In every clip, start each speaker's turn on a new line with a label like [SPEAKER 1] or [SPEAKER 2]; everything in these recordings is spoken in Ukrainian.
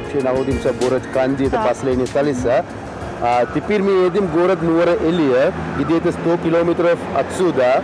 [SPEAKER 1] вообще находимся в городе Канди, это последняя столица. А теперь мы едем в город Нуара Элия, где-то 100 километров отсюда.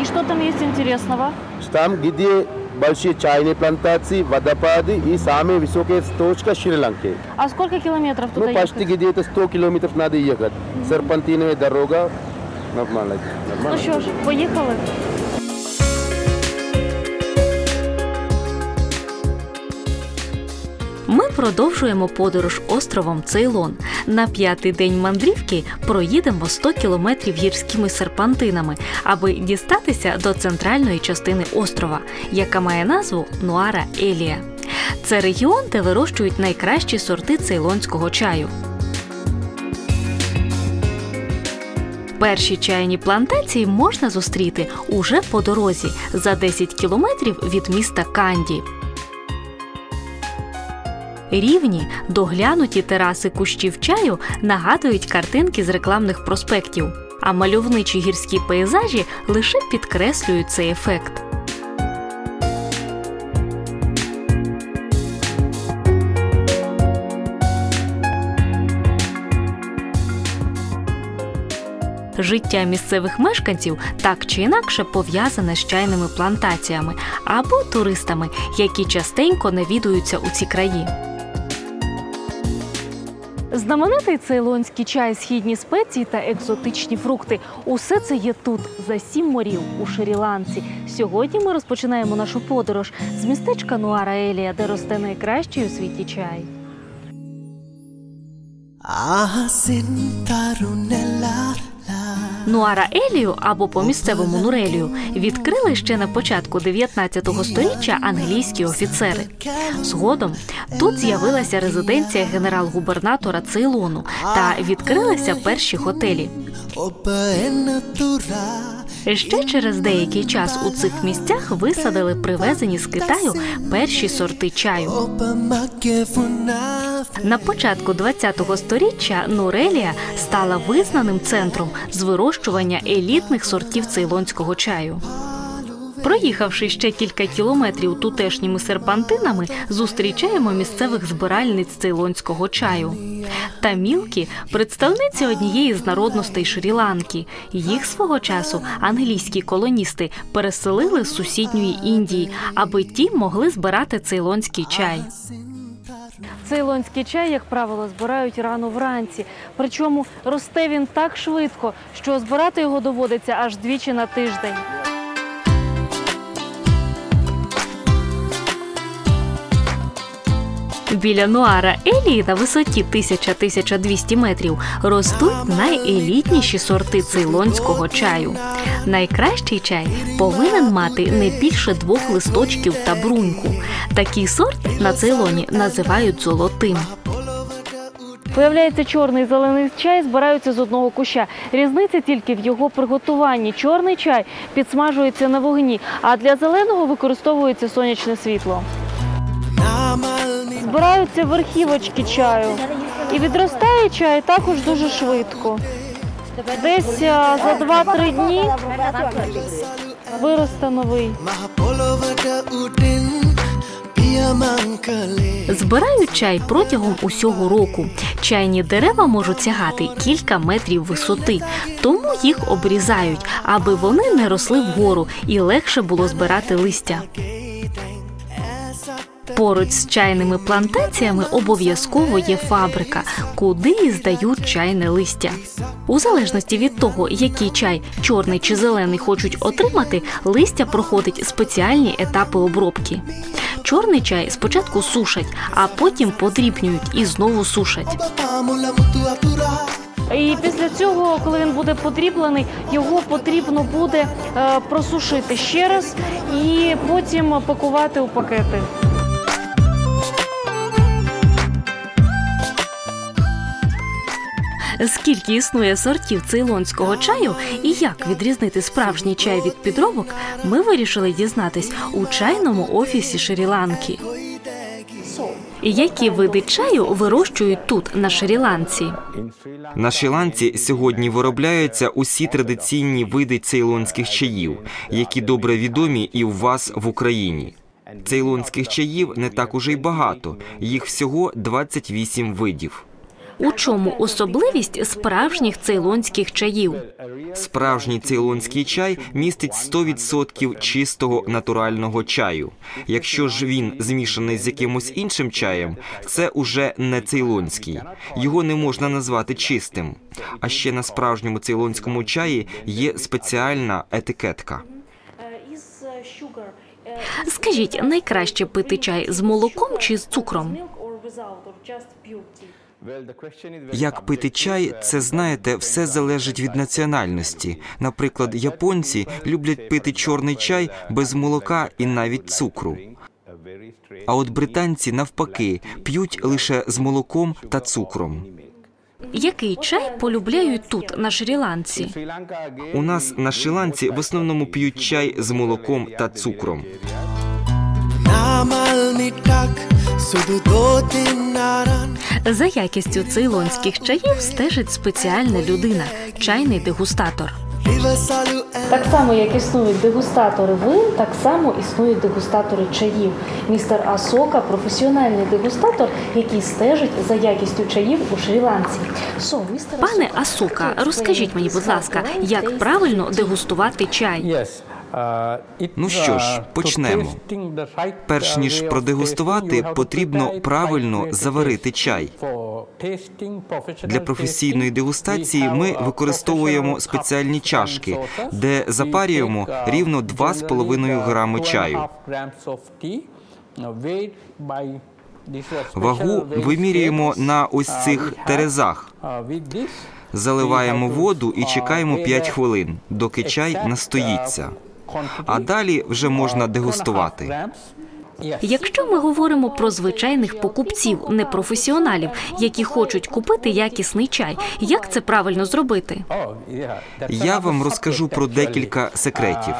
[SPEAKER 2] И что там есть интересного?
[SPEAKER 1] Там, где большие чайные плантации, водопады и самая высокая точка Шри-Ланки.
[SPEAKER 2] А сколько километров туда
[SPEAKER 1] Ну, почти
[SPEAKER 2] ехать?
[SPEAKER 1] где-то 100 километров надо ехать. Серпантиновая дорога. Нормально.
[SPEAKER 2] Ну
[SPEAKER 1] нормально.
[SPEAKER 2] що ж, поїхали?
[SPEAKER 3] Ми продовжуємо подорож островом Цейлон. На п'ятий день мандрівки проїдемо 100 кілометрів гірськими серпантинами, аби дістатися до центральної частини острова, яка має назву Нуара Елія. Це регіон, де вирощують найкращі сорти цейлонського чаю. Перші чайні плантації можна зустріти уже по дорозі за 10 кілометрів від міста Канді. Рівні, доглянуті тераси кущів чаю нагадують картинки з рекламних проспектів, а мальовничі гірські пейзажі лише підкреслюють цей ефект. Життя місцевих мешканців так чи інакше пов'язане з чайними плантаціями або туристами, які частенько навідуються у ці краї.
[SPEAKER 2] Знаменитий цейлонський чай, східні спеції та екзотичні фрукти. Усе це є тут, за сім морів, у Шрі-Ланці. Сьогодні ми розпочинаємо нашу подорож з містечка Нуара Елія, де росте найкращий у світі чай.
[SPEAKER 3] Нуара Елію або по місцевому Нурелію відкрили ще на початку 19 століття англійські офіцери. Згодом тут з'явилася резиденція генерал-губернатора Цейлону та відкрилися перші готелі. Ще через деякий час у цих місцях висадили привезені з Китаю перші сорти чаю. На початку 20-го сторіччя Нурелія стала визнаним центром з вирощування елітних сортів цейлонського чаю. Проїхавши ще кілька кілометрів тутешніми серпантинами, зустрічаємо місцевих збиральниць цейлонського чаю. Тамілки – представниці однієї з народностей Шрі-Ланки. Їх свого часу англійські колоністи переселили з сусідньої Індії, аби ті могли збирати цейлонський чай.
[SPEAKER 2] Цейлонський чай, як правило, збирають рано вранці. Причому росте він так швидко, що збирати його доводиться аж двічі на тиждень.
[SPEAKER 3] Біля Нуара Елії на висоті 1000-1200 метрів ростуть найелітніші сорти цейлонського чаю. Найкращий чай повинен мати не більше двох листочків та бруньку. Такий сорт на цейлоні називають золотим.
[SPEAKER 2] Виявляється, чорний зелений чай збираються з одного куща. Різниця тільки в його приготуванні. Чорний чай підсмажується на вогні, а для зеленого використовується сонячне світло. Збираються верхівочки чаю. І відростає чай також дуже швидко. Десь е, за 2-3 дні виросте новий.
[SPEAKER 3] Збирають чай протягом усього року. Чайні дерева можуть сягати кілька метрів висоти, тому їх обрізають, аби вони не росли вгору і легше було збирати листя. Поруч з чайними плантаціями обов'язково є фабрика, куди здають чайне листя. У залежності від того, який чай чорний чи зелений хочуть отримати, листя проходить спеціальні етапи обробки. Чорний чай спочатку сушать, а потім подрібнюють і знову сушать.
[SPEAKER 2] І після цього, коли він буде подріблений, його потрібно буде е, просушити ще раз і потім пакувати у пакети.
[SPEAKER 3] Скільки існує сортів цейлонського чаю і як відрізнити справжній чай від підробок, ми вирішили дізнатись у чайному офісі Шрі-Ланки. Які види чаю вирощують тут, на Шрі-Ланці?
[SPEAKER 4] На Шрі-Ланці сьогодні виробляються усі традиційні види цейлонських чаїв, які добре відомі і у вас в Україні. Цейлонських чаїв не так уже й багато, їх всього 28 видів.
[SPEAKER 3] У чому особливість справжніх цейлонських чаїв?
[SPEAKER 4] Справжній цейлонський чай містить 100% чистого натурального чаю. Якщо ж він змішаний з якимось іншим чаєм, це уже не цейлонський. Його не можна назвати чистим. А ще на справжньому цейлонському чаї є спеціальна етикетка.
[SPEAKER 3] Скажіть, найкраще пити чай з молоком чи з цукром?
[SPEAKER 4] Як пити чай, це знаєте, все залежить від національності. Наприклад, японці люблять пити чорний чай без молока і навіть цукру. А от британці навпаки п'ють лише з молоком та цукром.
[SPEAKER 3] Який чай полюбляють тут, на Шрі-Ланці?
[SPEAKER 4] У нас на Шри-Ланці в основному п'ють чай з молоком та цукром.
[SPEAKER 3] За якістю цейлонських чаїв стежить спеціальна людина чайний дегустатор.
[SPEAKER 2] Так само, як існують дегустатори вин, так само існують дегустатори чаїв. Містер Асока професіональний дегустатор, який стежить за якістю чаїв у Шрі-Ланці.
[SPEAKER 3] Пане
[SPEAKER 2] Асока,
[SPEAKER 3] розкажіть мені, будь ласка, як правильно дегустувати чай?
[SPEAKER 4] Ну що ж, почнемо. Перш ніж продегустувати, потрібно правильно заварити чай. Для професійної дегустації ми використовуємо спеціальні чашки, де запарюємо рівно 2,5 грами чаю. Вагу вимірюємо на ось цих терезах. Заливаємо воду і чекаємо 5 хвилин, доки чай настоїться. А далі вже можна дегустувати.
[SPEAKER 3] Якщо ми говоримо про звичайних покупців, непрофесіоналів, які хочуть купити якісний чай, як це правильно зробити?
[SPEAKER 4] Я вам розкажу про декілька секретів.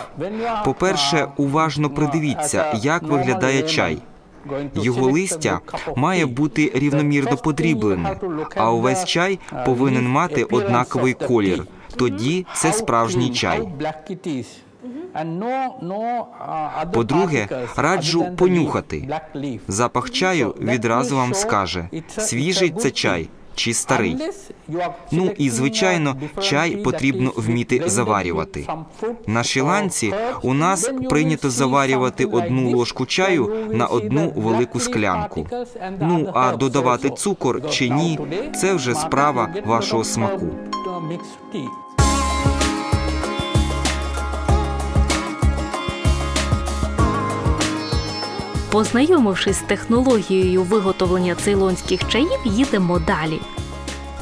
[SPEAKER 4] По-перше, уважно придивіться, як виглядає чай. Його листя має бути рівномірно подріблене, а увесь чай повинен мати однаковий колір. Тоді це справжній чай.
[SPEAKER 5] По-друге, раджу понюхати.
[SPEAKER 4] Запах чаю відразу вам скаже, свіжий це чай чи старий. Ну і звичайно, чай потрібно вміти заварювати. На Шрі-Ланці у нас прийнято заварювати одну ложку чаю на одну велику склянку. Ну а додавати цукор чи ні, це вже справа вашого смаку.
[SPEAKER 3] Познайомившись з технологією виготовлення цейлонських чаїв, їдемо далі.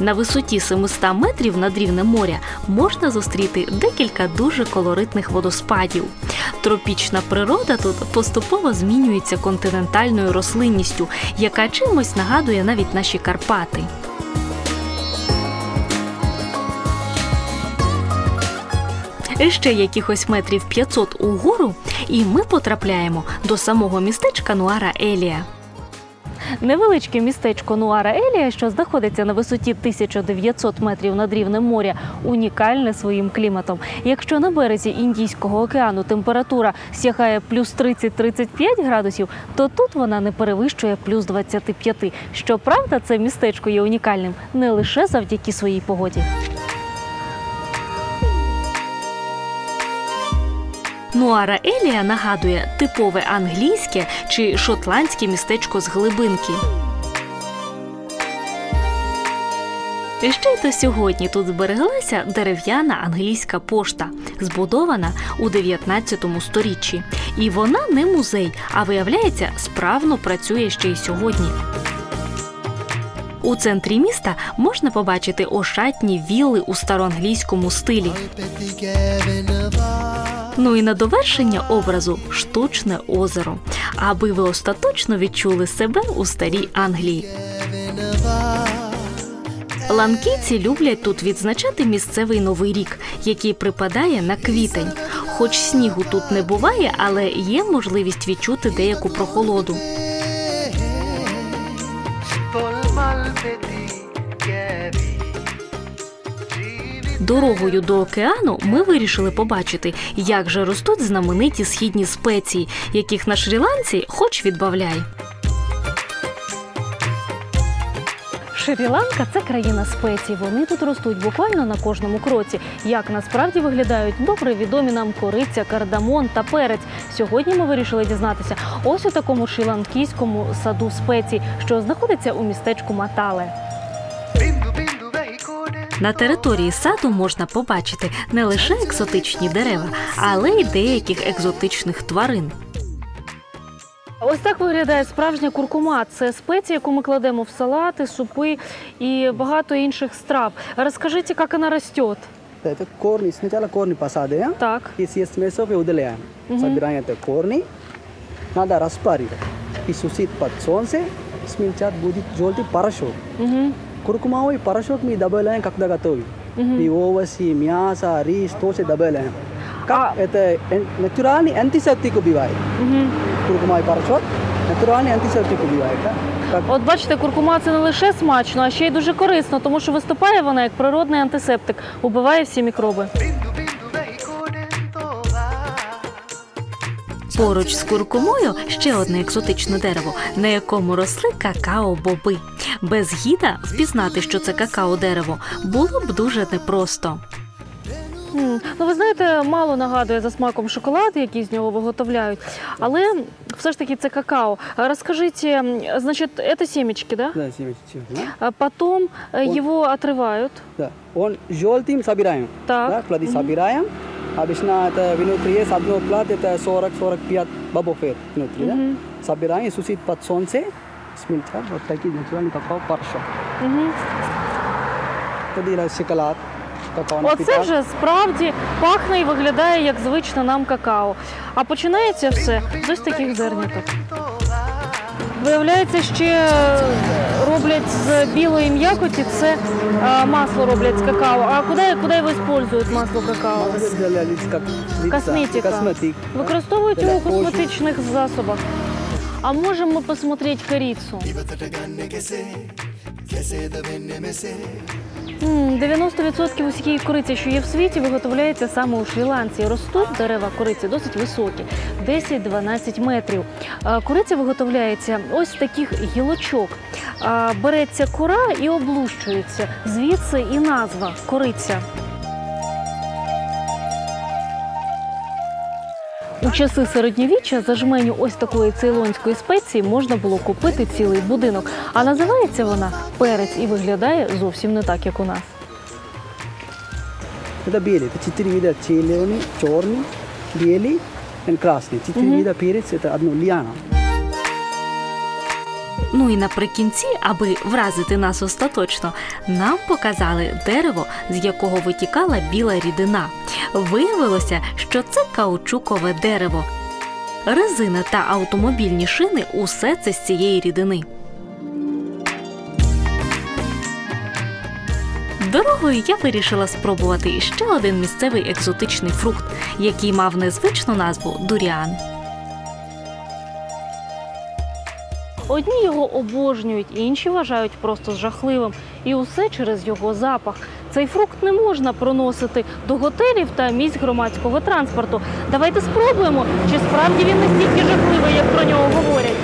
[SPEAKER 3] На висоті 700 метрів над рівнем моря можна зустріти декілька дуже колоритних водоспадів. Тропічна природа тут поступово змінюється континентальною рослинністю, яка чимось нагадує навіть наші Карпати. Ще якихось метрів 500 угору, і ми потрапляємо до самого містечка Нуара Елія.
[SPEAKER 2] Невеличке містечко Нуара Елія, що знаходиться на висоті 1900 метрів над рівнем моря, унікальне своїм кліматом. Якщо на березі Індійського океану температура сягає плюс 30-35 градусів, то тут вона не перевищує плюс 25. Щоправда, це містечко є унікальним не лише завдяки своїй погоді.
[SPEAKER 3] Нуара Елія нагадує типове англійське чи шотландське містечко з глибинки. І ще й до сьогодні тут збереглася дерев'яна англійська пошта, збудована у 19 сторіччі. І вона не музей, а виявляється, справно працює ще й сьогодні. У центрі міста можна побачити ошатні вілли у староанглійському стилі. Ну і на довершення образу штучне озеро, аби ви остаточно відчули себе у старій Англії. Ланкійці люблять тут відзначати місцевий новий рік, який припадає на квітень. Хоч снігу тут не буває, але є можливість відчути деяку прохолоду. Дорогою до океану ми вирішили побачити, як же ростуть знамениті східні спеції, яких на Шрі-Ланці хоч відбавляй.
[SPEAKER 2] Шрі-Ланка це країна спецій. Вони тут ростуть буквально на кожному кроці. Як насправді виглядають добре відомі нам кориця, кардамон та перець. Сьогодні ми вирішили дізнатися ось у такому шрі-ланкійському саду спецій, що знаходиться у містечку Матале.
[SPEAKER 3] На території саду можна побачити не лише екзотичні дерева, але й деяких екзотичних тварин.
[SPEAKER 2] Ось так виглядає справжня куркума. Це спеція, яку ми кладемо в салати, супи і багато інших страв. Розкажіть, як вона росте?
[SPEAKER 6] Это корни, сначала корни посадим,
[SPEAKER 2] Так.
[SPEAKER 6] и съест мясо и удаляем. Собираем это корни, надо распаривать. И сусит под солнце, смельчат будет желтый порошок.
[SPEAKER 2] Угу.
[SPEAKER 6] Куркумовый порошок мы добавляем, когда готовим. И овощи, мясо, рис тоже добавляем. Как
[SPEAKER 2] А-
[SPEAKER 6] это эн- натуральный антисептик убивает.
[SPEAKER 2] Угу.
[SPEAKER 6] Куркумовый порошок натуральный антисептик убивает. Да? Как
[SPEAKER 2] От бачите, куркума це не лише смачно, а ще й дуже корисно, тому що виступає вона як природний антисептик, убиває всі мікроби.
[SPEAKER 3] Поруч з куркумою ще одне екзотичне дерево, на якому росли какао-боби. Без гіда впізнати, що це какао-дерево, було б дуже непросто.
[SPEAKER 2] М, Ну, ви знаєте, мало нагадує за смаком шоколад, який з нього виготовляють, але все ж таки це какао. А Розкажіть, м, значить, це семечки, да?
[SPEAKER 6] да, семечки, да?
[SPEAKER 2] А потом э,
[SPEAKER 6] Он-
[SPEAKER 2] его отрывают.
[SPEAKER 6] Да. Он желтым собираем.
[SPEAKER 2] Так.
[SPEAKER 6] Да, плоды собираем. Обычно это внутри есть одно плод, это 40-45 бобофет внутри. Да? Собираем, сусит под солнце, смельчат, вот такие натуральный какао порошок.
[SPEAKER 2] Угу.
[SPEAKER 6] Тоді шоколад, какао
[SPEAKER 2] Оце
[SPEAKER 6] напиток.
[SPEAKER 2] вже справді пахне і виглядає як звичне нам какао. А починається все з ось таких зерняток. Виявляється, ще е, роблять з білої м'якоті, це е, масло роблять з какао. А куди, куди використовують масло какао?
[SPEAKER 6] Для.
[SPEAKER 2] Косметика.
[SPEAKER 6] Косметик.
[SPEAKER 2] Використовують його у косметичних засобах. А можемо ми посмотреть корицу? М, 90% усієї кориці, що є в світі, виготовляється саме у Шрі-Ланці. Ростуть дерева кориці досить високі, 10-12 метрів. А, Кориця виготовляється ось з таких гілочок А, Береться кора і облущується. Звідси і назва кориця. У часи середньовіччя за жменю ось такої цейлонської спеції можна було купити цілий будинок. А називається вона перець і виглядає зовсім не так, як у нас.
[SPEAKER 6] Это белый, это четыре вида зеленый, черный, белый и красный. Четыре вида перец, это одно лиана.
[SPEAKER 3] Ну і наприкінці, аби вразити нас остаточно, нам показали дерево, з якого витікала біла рідина. Виявилося, що це каучукове дерево. Резина та автомобільні шини усе це з цієї рідини. Дорогою я вирішила спробувати ще один місцевий екзотичний фрукт, який мав незвичну назву дуріан.
[SPEAKER 2] Одні його обожнюють, інші вважають просто жахливим. І усе через його запах. Цей фрукт не можна проносити до готелів та місць громадського транспорту. Давайте спробуємо, чи справді він настільки жахливий, як про нього говорять.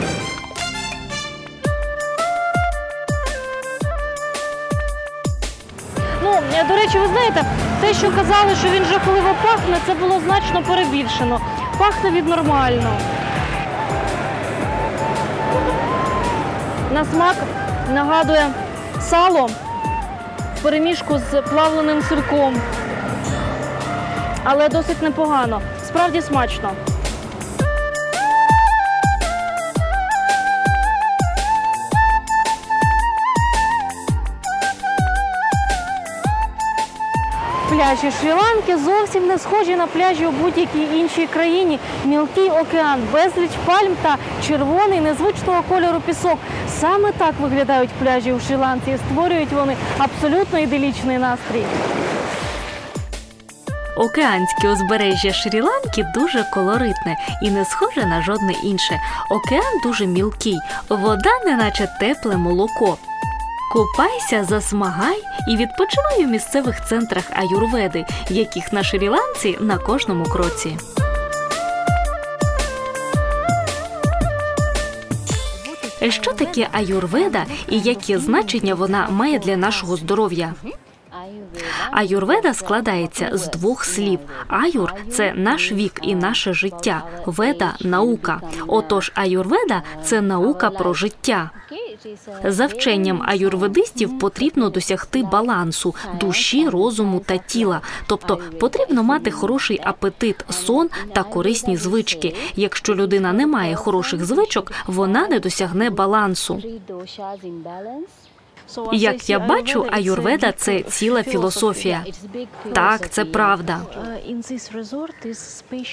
[SPEAKER 2] Ну, е, до речі, ви знаєте, те, що казали, що він жахливо пахне, це було значно перебільшено. Пахне від нормально. На смак нагадує сало в переміжку з плавленим сирком. Але досить непогано. Справді смачно. Пляжі Шрі-Ланки зовсім не схожі на пляжі у будь-якій іншій країні. Мілкий океан, безліч пальм та червоний незвичного кольору пісок. Саме так виглядають пляжі у Шрі-Ланці. Створюють вони абсолютно іделічний настрій.
[SPEAKER 3] Океанське узбережжя Шрі-Ланки дуже колоритне і не схоже на жодне інше. Океан дуже мілкий, вода неначе тепле молоко. Купайся, засмагай і відпочивай у місцевих центрах аюрведи, яких на шрі-ланці на кожному кроці. Що таке аюрведа і яке значення вона має для нашого здоров'я? Аюрведа складається з двох слів. Аюр це наш вік і наше життя. Веда наука. Отож, аюрведа це наука про життя. За вченням аюрведистів потрібно досягти балансу душі, розуму та тіла. Тобто потрібно мати хороший апетит, сон та корисні звички. Якщо людина не має хороших звичок, вона не досягне балансу. Як я бачу, аюрведа це ціла філософія. Так, це правда.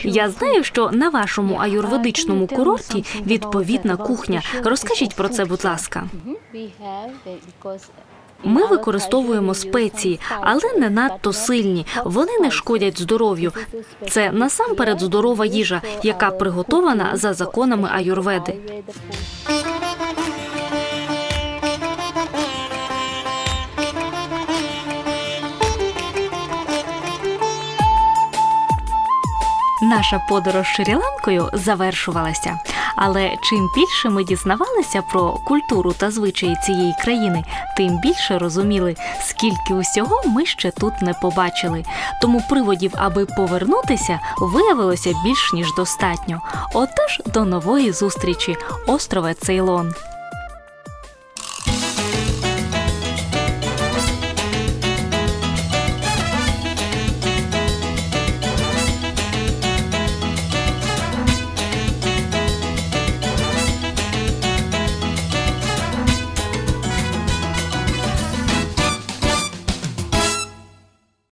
[SPEAKER 3] Я знаю, що на вашому аюрведичному курорті відповідна кухня. Розкажіть про це, будь ласка. Ми використовуємо спеції, але не надто сильні. Вони не шкодять здоров'ю. Це насамперед здорова їжа, яка приготована за законами аюрведи. Наша подорож Шрі-Ланкою завершувалася. Але чим більше ми дізнавалися про культуру та звичаї цієї країни, тим більше розуміли, скільки усього ми ще тут не побачили. Тому приводів, аби повернутися, виявилося більш ніж достатньо. Отож, до нової зустрічі, острове Цейлон.